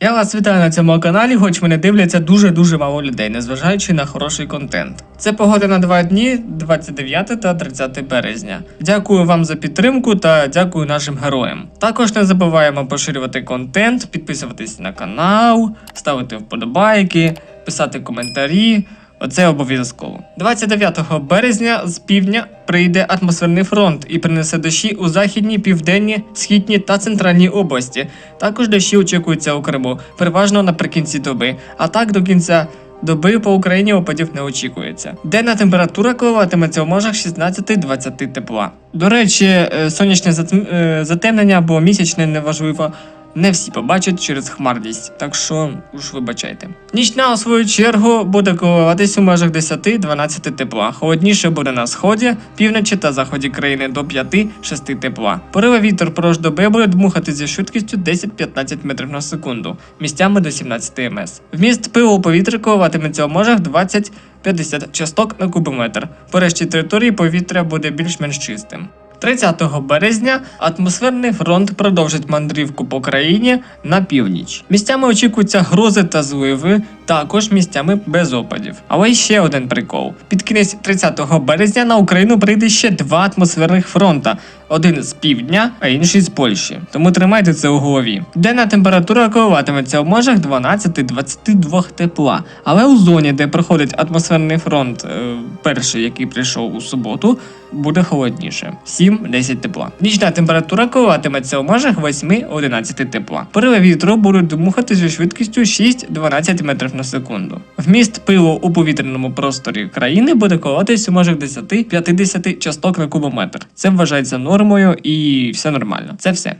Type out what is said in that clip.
Я вас вітаю на цьому каналі, хоч мене дивляться дуже-дуже мало людей, незважаючи на хороший контент. Це погода на два дні, 29 та 30 березня. Дякую вам за підтримку та дякую нашим героям. Також не забуваємо поширювати контент, підписуватись на канал, ставити вподобайки, писати коментарі. Оце обов'язково. 29 березня з півдня прийде атмосферний фронт і принесе дощі у західній, південній, східній та центральній області. Також дощі очікуються у Криму, переважно наприкінці доби. А так до кінця доби по Україні опадів не очікується. Денна температура коливатиметься у межах 16-20 тепла. До речі, е, сонячне е, затемнення або місячне неважливо. Не всі побачать через хмарність, так що уж вибачайте. Нічна, у свою чергу, буде коливатись у межах 10-12 тепла. Холодніше буде на сході, півночі та заході країни до 5-6 тепла. Пориви вітер впродовж доби буде дмухати зі швидкістю 10-15 метрів на секунду, місцями до 17 мс. Вміст пилу у повітрі коливатиметься у межах 20-50 часток на кубометр. По решті території повітря буде більш-менш чистим. 30 березня атмосферний фронт продовжить мандрівку по країні на північ. Місцями очікуються грози та зливи, також місцями без опадів. Але ще один прикол: під кінець 30 березня на Україну прийде ще два атмосферних фронта: один з півдня, а інший з Польщі. Тому тримайте це у голові. Денна температура коливатиметься в межах 12-22 тепла. Але у зоні, де проходить атмосферний фронт, е, перший, який прийшов у суботу, буде холодніше 7-10 тепла. Нічна температура коливатиметься у межах 8-11 тепла. Пориви вітру будуть дмухати зі швидкістю 6-12 метрів на секунду. Вміст пилу у повітряному просторі країни буде коливатись у межах 10-50 часток на кубометр. Це вважається нормою і все нормально. Це все.